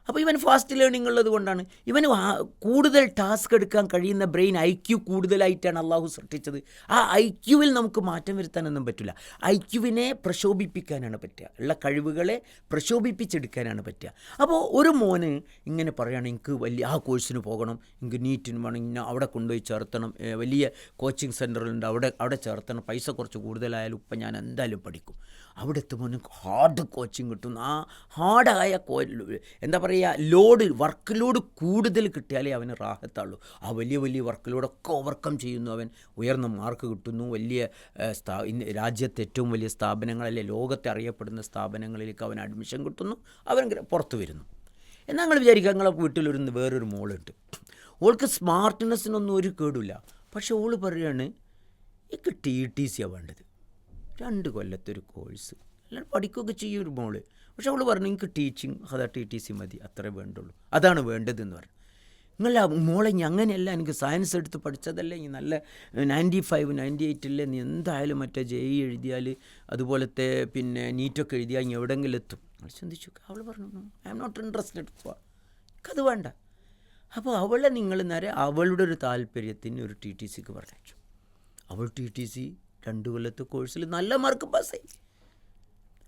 Speaker 1: അപ്പോൾ ഇവൻ ഫാസ്റ്റ് ലേണിംഗ് ഉള്ളത് കൊണ്ടാണ്. ഇവന് കൂടുതൽ ടാസ്ക് എടുക്കാൻ കഴിയുന്ന ബ്രെയിൻ ഐ ക്യു കൂടുതലായിട്ടാണ് അള്ളാഹു സൃഷ്ടിച്ചത്. ആ ഐ ക്യുവിൽ നമുക്ക് മാറ്റം വരുത്താനൊന്നും പറ്റില്ല. ഐ ക്യുവിനെ പ്രശോഭിപ്പിക്കാനാണ് പറ്റുക. ഉള്ള കഴിവുകളെ പ്രശോഭിപ്പിച്ചെടുക്കാനാണ് പറ്റുക. അപ്പോൾ ഒരു മോന് ഇങ്ങനെ പറയുകയാണ് എനിക്ക് വലിയ ആ കോഴ്സിന് പോകണം. എനിക്ക് നീറ്റിന് വേണം. ഇന്ന അവിടെ കൊണ്ടുപോയി ചേർത്തണം. വലിയ കോച്ചിങ് സെന്ററുണ്ട് അവിടെ അവിടെ ചേർത്തണം. പൈസ കുറച്ച് കൂടുതലായാലും ഇപ്പം ഞാൻ എന്തായാലും പഠിക്കും. അവിടെ എത്തുമ്പോൾ ഹാർഡ് കോച്ചിങ് കിട്ടും. ആ ഹാർഡായ കോ എന്താ പറയുക ലോഡ് വർക്ക് ലോഡ് കൂടുതൽ കിട്ടിയാലേ അവന് റാഹത്താളൂ ആ വലിയ വലിയ വർക്ക് ലോഡൊക്കെ ഓവർകം ചെയ്യുന്നു അവൻ. ഉയർന്ന മാർക്ക് കിട്ടുന്നു. വലിയ സ്ഥാ രാജ്യത്തെ ഏറ്റവും വലിയ സ്ഥാപനങ്ങളല്ലേ ലോകത്തെ അറിയപ്പെടുന്ന സ്ഥാപനങ്ങളിലേക്ക് അവൻ അഡ്മിഷൻ കിട്ടുന്നു. അവൻ പുറത്തു വരുന്നു. എന്നാൽ നിങ്ങൾ വിചാരിക്കുക നിങ്ങളെ വീട്ടിലൊരു വേറൊരു മോളുണ്ട്. ഓൾക്ക് സ്മാർട്ട്നെസ്സിനൊന്നും ഒരു കേടില്ല പക്ഷേ ഓൾ പറയുകയാണ് എനിക്ക് ടി ടി സിയാണ് വേണ്ടത്. രണ്ട് കൊല്ലത്തെ ഒരു കോഴ്സ്. അല്ലാണ്ട് പഠിക്കുകയൊക്കെ ചെയ്യും ഒരു മോൾ. പക്ഷെ അവൾ പറഞ്ഞു എനിക്ക് ടീച്ചിങ് അതാ ടി ടി സി മതി അത്രേ വേണ്ടുള്ളൂ. അതാണ് വേണ്ടതെന്ന് പറഞ്ഞു. നിങ്ങളെ മോളെ ഞാൻ അങ്ങനെയല്ല എനിക്ക് സയൻസ് എടുത്ത് പഠിച്ചതല്ലേ ഈ നല്ല നയന്റി ഫൈവ് നയന്റി എയ്റ്റില്ലേ നീ എന്തായാലും മറ്റേ ജെ ഇ എഴുതിയാൽ അതുപോലത്തെ പിന്നെ നീറ്റൊക്കെ എഴുതിയാൽ ഇനി എവിടെയെങ്കിലും എത്തും. അവൾ ചിന്തിച്ചു. അവൾ പറഞ്ഞു ഐ എം നോട്ട് ഇൻട്രസ്റ്റഡ് എനിക്കത് വേണ്ട. അപ്പോൾ അവളെ നിങ്ങൾ നേരെ അവളുടെ ഒരു താല്പര്യത്തിന് ഒരു ടി ടി സിക്ക് പറഞ്ഞു അവൾ ടി ടി സി രണ്ട് കൊല്ലത്തെ കോഴ്സിൽ നല്ല മാർക്ക് പാസ്സായി.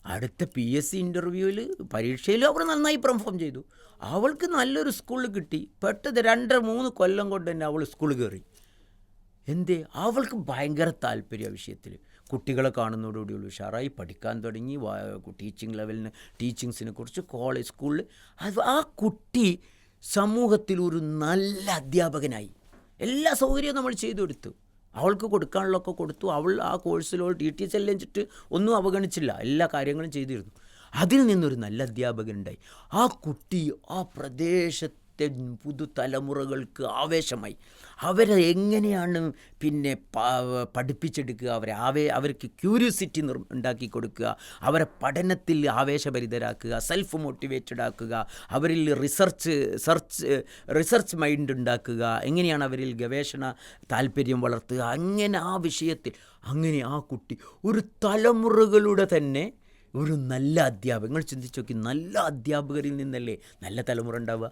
Speaker 1: അടുത്ത പി എസ് സി ഇന്റർവ്യൂവിൽ പരീക്ഷയിലും അവർ നന്നായി പെർഫോം ചെയ്തു. അവൾക്ക് നല്ലൊരു സ്കൂളിൽ കിട്ടി. പെട്ടെന്ന് രണ്ടര മൂന്ന് കൊല്ലം കൊണ്ട് തന്നെ അവൾ സ്കൂളിൽ കയറി എന്തേ? അവൾക്ക് ഭയങ്കര താല്പര്യ വിഷയത്തിൽ കുട്ടികളെ കാണുന്നതോടുകൂടി ഉഷാറായി പഠിക്കാൻ തുടങ്ങി. ടീച്ചിങ് ലെവലിന് ടീച്ചിങ്സിനെ കുറിച്ച് കോളേജ് സ്കൂളിൽ അത് ആ കുട്ടി സമൂഹത്തിൽ ഒരു നല്ല അധ്യാപകനായി. എല്ലാ സൗകര്യവും നമ്മൾ ചെയ്തു കൊടുത്തു. അവൾക്ക് കൊടുക്കാനുള്ളതൊക്കെ കൊടുത്തു. അവൾ ആ കോഴ്സിലോ ടി ടി എസ് എല്ലാം വെച്ചിട്ട് ഒന്നും അവഗണിച്ചില്ല. എല്ലാ കാര്യങ്ങളും ചെയ്തിരുന്നു. അതിൽ നിന്നൊരു നല്ല അധ്യാപകനുണ്ടായി. ആ കുട്ടി ആ പ്രദേശത്തെ പുതുതലമുറകൾക്ക് ആവേശമായി. അവരെ എങ്ങനെയാണ് പിന്നെ പഠിപ്പിച്ചെടുക്കുക? അവരെ ആവേ അവർക്ക് ക്യൂരിയോസിറ്റി ഉണ്ടാക്കി കൊടുക്കുക? അവരെ പഠനത്തിൽ ആവേശഭരിതരാക്കുക? സെൽഫ് മോട്ടിവേറ്റഡ് ആക്കുക അവരിൽ റിസർച്ച് സെർച്ച് റിസർച്ച് മൈൻഡ് ഉണ്ടാക്കുക? എങ്ങനെയാണ് അവരിൽ ഗവേഷണ താല്പര്യം വളർത്തുക? അങ്ങനെ ആ വിഷയത്തിൽ അങ്ങനെ ആ കുട്ടി ഒരു തലമുറകളുടെ തന്നെ ഒരു നല്ല അധ്യാപകങ്ങൾ ചിന്തിച്ച് നോക്കി നല്ല അധ്യാപകരിൽ നിന്നല്ലേ നല്ല തലമുറ ഉണ്ടാവുക?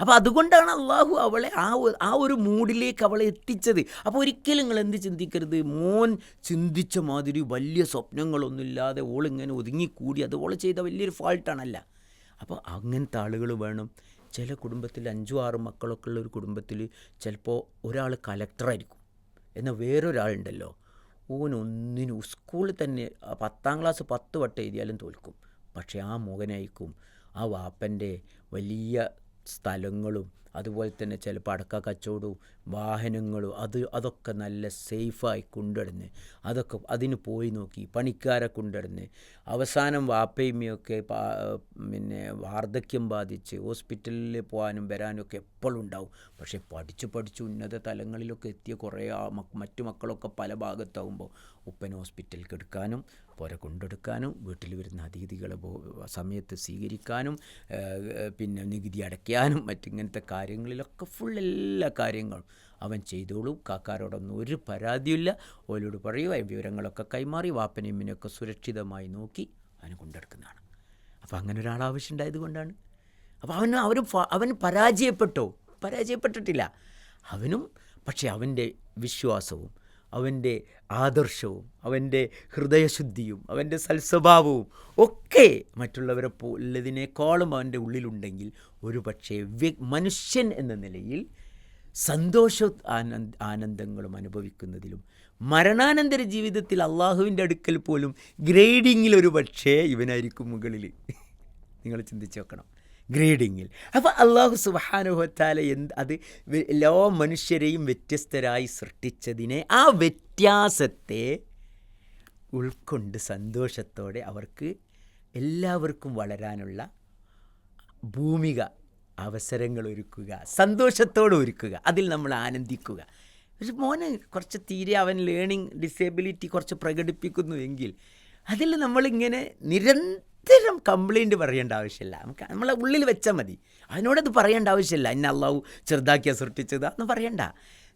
Speaker 1: അപ്പോൾ അതുകൊണ്ടാണ് അള്ളാഹു അവളെ ആ ആ ഒരു മൂഡിലേക്ക് അവളെ എത്തിച്ചത്. അപ്പോൾ ഒരിക്കലും നിങ്ങൾ എന്ത് ചിന്തിക്കരുത്. മോൻ ചിന്തിച്ച മാതിരി വലിയ സ്വപ്നങ്ങളൊന്നുമില്ലാതെ ഓളിങ്ങനെ ഒതുങ്ങിക്കൂടി. അത് ഓൾ ചെയ്ത വലിയൊരു ഫാൾട്ടാണല്ല. അപ്പോൾ അങ്ങനത്തെ ആളുകൾ വേണം. ചില കുടുംബത്തിൽ അഞ്ചും ആറും മക്കളൊക്കെ ഉള്ള ഒരു കുടുംബത്തിൽ ചിലപ്പോൾ ഒരാൾ കലക്ടറായിരിക്കും എന്നാൽ വേറൊരാളുണ്ടല്ലോ. ഓൻ ഒന്നിനും സ്കൂളിൽ തന്നെ പത്താം ക്ലാസ് പത്ത് വട്ടം എഴുതിയാലും തോൽക്കും. പക്ഷേ ആ മകനായിരിക്കും ആ വാപ്പന്റെ വലിയ സ്ഥലങ്ങളും അതുപോലെ തന്നെ ചിലപ്പോൾ അടക്ക കച്ചവടവും വാഹനങ്ങളും അത് അതൊക്കെ നല്ല സേഫായി കൊണ്ടുവരുന്ന് അതൊക്കെ അതിന് പോയി നോക്കി പണിക്കാരെ കൊണ്ടുവരുന്ന് അവസാനം വാപ്പയമ്മയൊക്കെ പിന്നെ വാർദ്ധക്യം ബാധിച്ച് ഹോസ്പിറ്റലിൽ പോകാനും വരാനും ഒക്കെ എപ്പോഴും ഉണ്ടാവും. പക്ഷേ പഠിച്ച് പഠിച്ച് ഉന്നത തലങ്ങളിലൊക്കെ എത്തിയ കുറേ മറ്റു മക്കളൊക്കെ പല ഭാഗത്താവുമ്പോൾ ഉപ്പൻ ഹോസ്പിറ്റലിൽ എടുക്കാനും പോരെ കൊണ്ടെടുക്കാനും വീട്ടിൽ വരുന്ന അതിഥികളെ സമയത്ത് സ്വീകരിക്കാനും പിന്നെ നികുതി അടയ്ക്കാനും മറ്റിങ്ങനത്തെ കാര്യങ്ങളിലൊക്കെ ഫുൾ എല്ലാ കാര്യങ്ങളും അവൻ ചെയ്തോളും. കാക്കാരോടൊന്നും ഒരു പരാതിയില്ല ഓലോട് പറയുക വിവരങ്ങളൊക്കെ കൈമാറി വാപ്പനെമ്മിനെയൊക്കെ സുരക്ഷിതമായി നോക്കി അവനെ കൊണ്ടെടുക്കുന്നതാണ്. അപ്പോൾ അങ്ങനെ ഒരാൾ ആവശ്യമുണ്ടായത് കൊണ്ടാണ്. അപ്പോൾ അവന് അവന് അവൻ പരാജയപ്പെട്ടോ? പരാജയപ്പെട്ടിട്ടില്ല. അവനും പക്ഷേ അവന്റെ വിശ്വാസവും അവന്റെ ആദർശവും അവന്റെ ഹൃദയശുദ്ധിയും അവന്റെ സൽസ്വഭാവവും ഒക്കെ മറ്റുള്ളവരെ പോലുള്ളതിനേക്കാളും അവന്റെ ഉള്ളിലുണ്ടെങ്കിൽ ഒരു പക്ഷേ മനുഷ്യൻ എന്ന നിലയിൽ സന്തോഷ ആനന്ദ ആനന്ദങ്ങളും അനുഭവിക്കുന്നതിലും മരണാനന്തര ജീവിതത്തിൽ അള്ളാഹുവിന്റെ അടുക്കൽ പോലും ഗ്രേഡിങ്ങിൽ ഒരു പക്ഷേ ഇവനായിരിക്കും മുകളിൽ. നിങ്ങൾ ചിന്തിച്ച് നോക്കണം. ഗ്രേഡിങ്ങിൽ. അപ്പോൾ അള്ളാഹു സുബാനുഹത്താല എന്ത് അത് എല്ലാ മനുഷ്യരെയും വ്യത്യസ്തരായി സൃഷ്ടിച്ചതിനെ ആ വ്യത്യാസത്തെ ഉൾക്കൊണ്ട് സന്തോഷത്തോടെ അവർക്ക് എല്ലാവർക്കും വളരാനുള്ള ഭൂമിക അവസരങ്ങൾ ഒരുക്കുക സന്തോഷത്തോടെ ഒരുക്കുക അതിൽ നമ്മൾ ആനന്ദിക്കുക. പക്ഷെ മോന് കുറച്ച് തീരെ അവൻ ലേണിംഗ് ഡിസേബിലിറ്റി കുറച്ച് പ്രകടിപ്പിക്കുന്നു എങ്കിൽ അതിൽ നമ്മളിങ്ങനെ നിരന്തരം കംപ്ലൈന്റ് പറയേണ്ട ആവശ്യമില്ല. നമുക്ക് നമ്മളെ ഉള്ളിൽ വെച്ചാൽ മതി. അതിനോടത് പറയേണ്ട ആവശ്യമില്ല. എന്നെ അള്ളാഹു ചെറുതാക്കിയാ സൃഷ്ടിച്ചത് അതൊന്നും പറയണ്ട.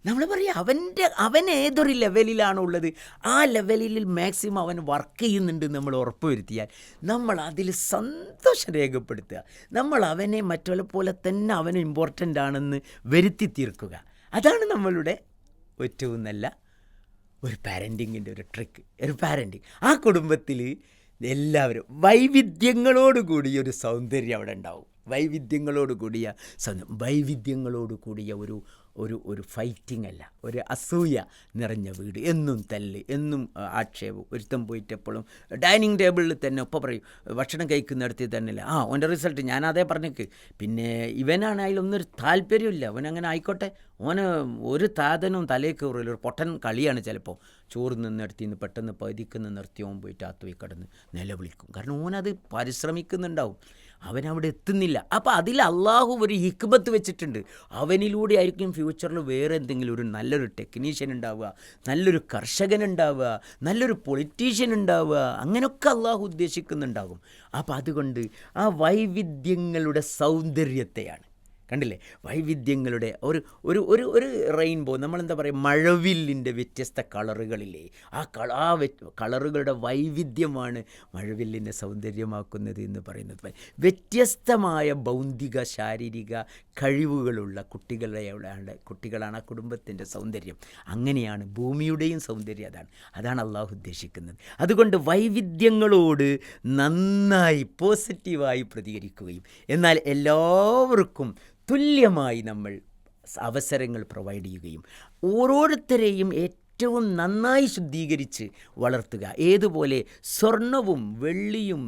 Speaker 1: നമ്മൾ പറയുക അവന്റെ അവൻ ഏതൊരു ലെവലിലാണോ ഉള്ളത് ആ ലെവലിൽ മാക്സിമം അവൻ വർക്ക് ചെയ്യുന്നുണ്ട് നമ്മൾ ഉറപ്പുവരുത്തിയാൽ നമ്മൾ അതിൽ സന്തോഷം രേഖപ്പെടുത്തുക. നമ്മൾ അവനെ മറ്റുള്ള പോലെ തന്നെ അവന് ഇമ്പോർട്ടന്റ് ആണെന്ന് വരുത്തി തീർക്കുക. അതാണ് നമ്മളുടെ ഏറ്റവും നല്ല ഒരു പാരന്റിങ്ങിന്റെ ഒരു ട്രിക്ക് ഒരു പാരന്റിങ് ആ കുടുംബത്തിൽ എല്ലാവരും വൈവിധ്യങ്ങളോട് കൂടിയ ഒരു സൗന്ദര്യം അവിടെ ഉണ്ടാവും. വൈവിധ്യങ്ങളോട് കൂടിയ വൈവിധ്യങ്ങളോട് കൂടിയ ഒരു ഒരു ഒരു ഫൈറ്റിംഗ് അല്ല. ഒരു അസൂയ നിറഞ്ഞ വീട്. എന്നും തല്ല് എന്നും ആക്ഷേപം. ഒരുത്തം പോയിട്ട് എപ്പോഴും ഡൈനിങ് ടേബിളിൽ തന്നെ ഒപ്പം പറയും ഭക്ഷണം കഴിക്കുന്നിടത്ത് തന്നെ അല്ല ആ ഓന്റെ റിസൾട്ട് ഞാനതേ പറഞ്ഞേക്ക്. പിന്നെ ഇവനാണ് അതിലൊന്നൊരു താല്പര്യമില്ല അവൻ അങ്ങനെ ആയിക്കോട്ടെ. ഓന് ഒരു താതനും തലേ കയറില്ല ഒരു പൊട്ടൻ കളിയാണ് ചിലപ്പോൾ ചോറ് നിന്നിടത്ത് നിന്ന് പെട്ടെന്ന് പതിക്കുന്ന നിർത്തി ഓൻ പോയിട്ട് ആത്തുപോയി കിടന്ന് നിലവിളിക്കും. കാരണം ഓനത് പരിശ്രമിക്കുന്നുണ്ടാവും. അവനവിടെ എത്തുന്നില്ല. അപ്പോൾ അതിൽ അള്ളാഹു ഒരു ഹിക്മത്ത് വെച്ചിട്ടുണ്ട്. അവനിലൂടെ ആയിരിക്കും ഫ്യൂച്ചറിൽ വേറെ എന്തെങ്കിലും ഒരു നല്ലൊരു ടെക്നീഷ്യൻ ഉണ്ടാവുക നല്ലൊരു കർഷകൻ ഉണ്ടാവുക നല്ലൊരു പൊളിറ്റീഷ്യൻ ഉണ്ടാവുക അങ്ങനെയൊക്കെ അള്ളാഹു ഉദ്ദേശിക്കുന്നുണ്ടാകും. അപ്പോൾ അതുകൊണ്ട് ആ വൈവിധ്യങ്ങളുടെ സൗന്ദര്യത്തെയാണ്. കണ്ടില്ലേ? വൈവിധ്യങ്ങളുടെ ഒരു ഒരു ഒരു ഒരു റെയിൻബോ നമ്മളെന്താ പറയുക മഴവില്ലിന്റെ വ്യത്യസ്ത കളറുകളില്ലേ? ആ കള ആ കളറുകളുടെ വൈവിധ്യമാണ് മഴവില്ലിനെ സൗന്ദര്യമാക്കുന്നത് എന്ന് പറയുന്നത്. വ്യത്യസ്തമായ ഭൗതിക ശാരീരിക കഴിവുകളുള്ള കുട്ടികളുടെ കുട്ടികളാണ് ആ കുടുംബത്തിന്റെ സൗന്ദര്യം. അങ്ങനെയാണ് ഭൂമിയുടെയും സൗന്ദര്യം അതാണ് അതാണ് അള്ളാഹു ഉദ്ദേശിക്കുന്നത്. അതുകൊണ്ട് വൈവിധ്യങ്ങളോട് നന്നായി പോസിറ്റീവായി പ്രതികരിക്കുകയും എന്നാൽ എല്ലാവർക്കും തുല്യമായി നമ്മൾ അവസരങ്ങൾ പ്രൊവൈഡ് ചെയ്യുകയും ഓരോരുത്തരെയും ഏറ്റവും നന്നായി ശുദ്ധീകരിച്ച് വളർത്തുക. ഏതുപോലെ സ്വർണവും വെള്ളിയും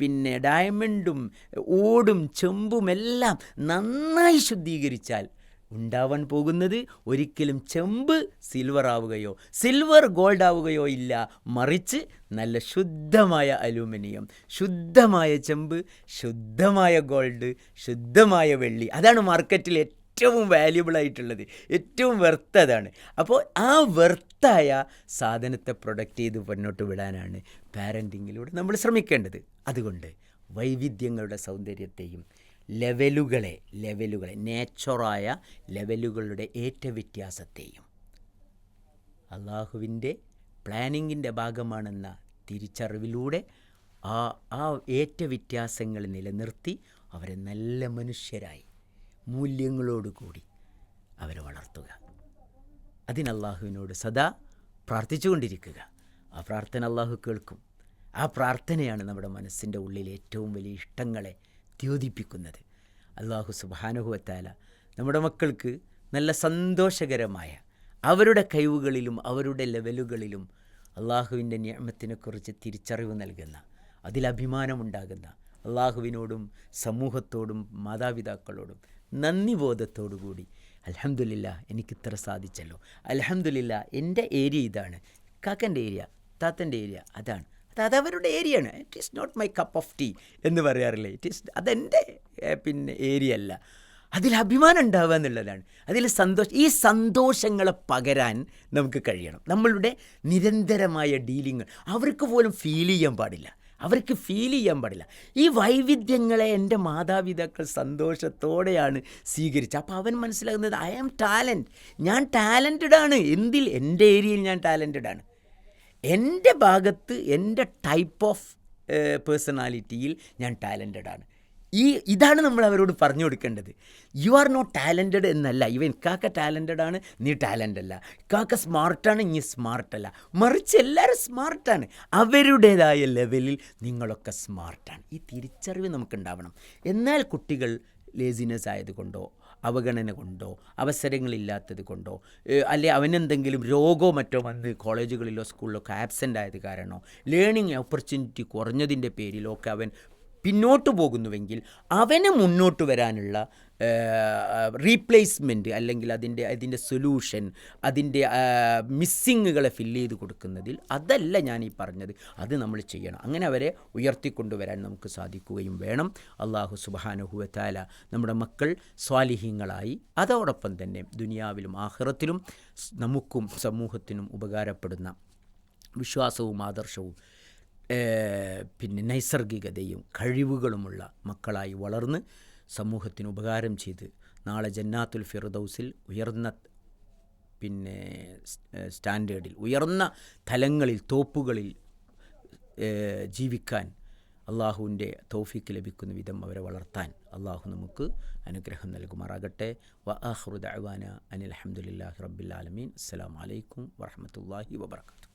Speaker 1: പിന്നെ ഡയമണ്ടും ഓടും ചെമ്പും എല്ലാം നന്നായി ശുദ്ധീകരിച്ചാൽ ഉണ്ടാവാൻ പോകുന്നത് ഒരിക്കലും ചെമ്പ് സിൽവർ ആവുകയോ സിൽവർ ഗോൾഡ് ആവുകയോ ഇല്ല. മറിച്ച് നല്ല ശുദ്ധമായ അലൂമിനിയം ശുദ്ധമായ ചെമ്പ് ശുദ്ധമായ ഗോൾഡ് ശുദ്ധമായ വെള്ളി. അതാണ് മാർക്കറ്റിൽ ഏറ്റവും വാല്യുബിൾ ആയിട്ടുള്ളത് ഏറ്റവും വെർത്ത് അതാണ്. അപ്പോൾ ആ വെർത്തായ സാധനത്തെ പ്രൊഡക്റ്റ് ചെയ്ത് മുന്നോട്ട് വിടാനാണ് പാരന്റിങ്ങിലൂടെ നമ്മൾ ശ്രമിക്കേണ്ടത്. അതുകൊണ്ട് വൈവിധ്യങ്ങളുടെ സൗന്ദര്യത്തെയും ലെവലുകളെ ലെവലുകളെ നേച്ചറായ ലെവലുകളുടെ ഏറ്റവ്യത്യാസത്തെയും. അള്ളാഹുവിന്റെ പ്ലാനിങ്ങിന്റെ ഭാഗമാണെന്ന തിരിച്ചറിവിലൂടെ ആ ആ ഏറ്റ വ്യത്യാസങ്ങൾ നിലനിർത്തി അവരെ നല്ല മനുഷ്യരായി മൂല്യങ്ങളോടുകൂടി അവരെ വളർത്തുക. അതിന് അള്ളാഹുവിനോട് സദാ പ്രാർത്ഥിച്ചുകൊണ്ടിരിക്കുക. ആ പ്രാർത്ഥന അള്ളാഹു കേൾക്കും. ആ പ്രാർത്ഥനയാണ് നമ്മുടെ മനസ്സിന്റെ ഉള്ളിലെ ഏറ്റവും വലിയ ഇഷ്ടങ്ങളെ ദ്യോതിപ്പിക്കുന്നത്. അള്ളാഹു സുബാനുഹുവത്താല നമ്മുടെ മക്കൾക്ക് നല്ല സന്തോഷകരമായ അവരുടെ കഴിവുകളിലും അവരുടെ ലെവലുകളിലും അള്ളാഹുവിന്റെ നിയമത്തിനെക്കുറിച്ച് തിരിച്ചറിവ് നൽകുന്ന അതിൽ അഭിമാനമുണ്ടാകുന്ന അള്ളാഹുവിനോടും സമൂഹത്തോടും മാതാപിതാക്കളോടും നന്ദി ബോധത്തോടുകൂടി അലഹമുല്ല എനിക്കിത്ര സാധിച്ചല്ലോ. അലഹമുല്ല എന്റെ ഏരിയ ഇതാണ് കാക്കന്റെ ഏരിയ താത്തന്റെ ഏരിയ അതാണ്. അത് അതവരുടെ ഏരിയയാണ് it is not my cup of tea എന്ന് പറയാറില്ലേ? ഇറ്റ് ഈസ് അതെന്റെ പിന്നെ ഏരിയ അല്ല. അതിൽ അഭിമാനം ഉണ്ടാവുക എന്നുള്ളതാണ്. അതിൽ സന്തോഷം ഈ സന്തോഷങ്ങളെ പകരാൻ നമുക്ക് കഴിയണം. നമ്മളുടെ നിരന്തരമായ ഡീലിങ് അവർക്ക് പോലും ഫീൽ ചെയ്യാൻ പാടില്ല. അവർക്ക് ഫീൽ ചെയ്യാൻ പാടില്ല. ഈ വൈവിധ്യങ്ങളെ എന്റെ മാതാപിതാക്കൾ സന്തോഷത്തോടെയാണ് സ്വീകരിച്ചത്. അപ്പോൾ അവൻ മനസ്സിലാകുന്നത് ഐ ആം ടാലന്റ് ഞാൻ ടാലന്റഡ് ആണ്. എന്തിൽ? എന്റെ ഏരിയയിൽ ഞാൻ ടാലന്റഡ് ആണ്. എന്റെ ഭാഗത്ത് എന്റെ ടൈപ്പ് ഓഫ് പേഴ്സണാലിറ്റിയിൽ ഞാൻ ടാലന്റഡ് ആണ്. ഈ ഇതാണ് നമ്മൾ അവരോട് പറഞ്ഞു കൊടുക്കേണ്ടത്. യു ആർ നോട്ട് ടാലന്റഡ് എന്നല്ല. ഇവൻ ഇക്കാക്ക ടാലന്റഡ് ആണ് നീ ടാലന്റ് അല്ല. ഇക്കാക്ക സ്മാർട്ടാണ് നീ സ്മാർട്ടല്ല മറിച്ച് എല്ലാവരും സ്മാർട്ടാണ് അവരുടേതായ ലെവലിൽ നിങ്ങളൊക്കെ സ്മാർട്ടാണ് ഈ തിരിച്ചറിവ് നമുക്കുണ്ടാവണം എന്നാൽ കുട്ടികൾ ലേസിനെസ് ആയതുകൊണ്ടോ അവഗണന കൊണ്ടോ അവസരങ്ങളില്ലാത്തത് കൊണ്ടോ അല്ലെ അവനെന്തെങ്കിലും രോഗമോ മറ്റോ വന്ന് കോളേജുകളിലോ സ്കൂളിലോ ഒക്കെ ആബ്സെന്റ് ആയത് കാരണമോ ലേണിംഗ് ഓപ്പർച്യൂണിറ്റി കുറഞ്ഞതിന്റെ പേരിലോ ഒക്കെ അവൻ പിന്നോട്ട് പോകുന്നുവെങ്കിൽ അവന് മുന്നോട്ട് വരാനുള്ള റീപ്ലേസ്മെന്റ് അല്ലെങ്കിൽ അതിന്റെ അതിന്റെ സൊല്യൂഷൻ അതിന്റെ മിസ്സിങ്ങുകളെ ഫില്ല് ചെയ്ത് കൊടുക്കുന്നതിൽ അതല്ല ഞാൻ ഈ പറഞ്ഞത്. അത് നമ്മൾ ചെയ്യണം. അങ്ങനെ അവരെ ഉയർത്തിക്കൊണ്ടുവരാൻ നമുക്ക് സാധിക്കുകയും വേണം. അള്ളാഹു സുബാനുഹുവത്താല നമ്മുടെ മക്കൾ സ്വാലിഹ്യങ്ങളായി അതോടൊപ്പം തന്നെ ദുനിയാവിലും ആഹ്റത്തിലും നമുക്കും സമൂഹത്തിനും ഉപകാരപ്പെടുന്ന വിശ്വാസവും ആദർശവും പിന്നെ നൈസർഗികതയും കഴിവുകളുമുള്ള മക്കളായി വളർന്ന് സമൂഹത്തിന് ഉപകാരം ചെയ്ത് നാളെ ജന്നാത്തുൽ ഫിർദൗസിൽ ഉയർന്ന പിന്നെ സ്റ്റാൻഡേർഡിൽ ഉയർന്ന തലങ്ങളിൽ തോപ്പുകളിൽ ജീവിക്കാൻ അള്ളാഹുവിന്റെ തൗഫീക്ക് ലഭിക്കുന്ന വിധം അവരെ വളർത്താൻ അള്ളാഹു നമുക്ക് അനുഗ്രഹം നൽകുമാറാകട്ടെ. വ അഹ്റുദ് അവാന അനിൽ അഹമ്മദില്ലാഹി റബ്ബിൽ ആലമീൻ. അസ്സലാമു അലൈക്കും വറഹമത്തല്ലാഹി വബർക്കാത്തു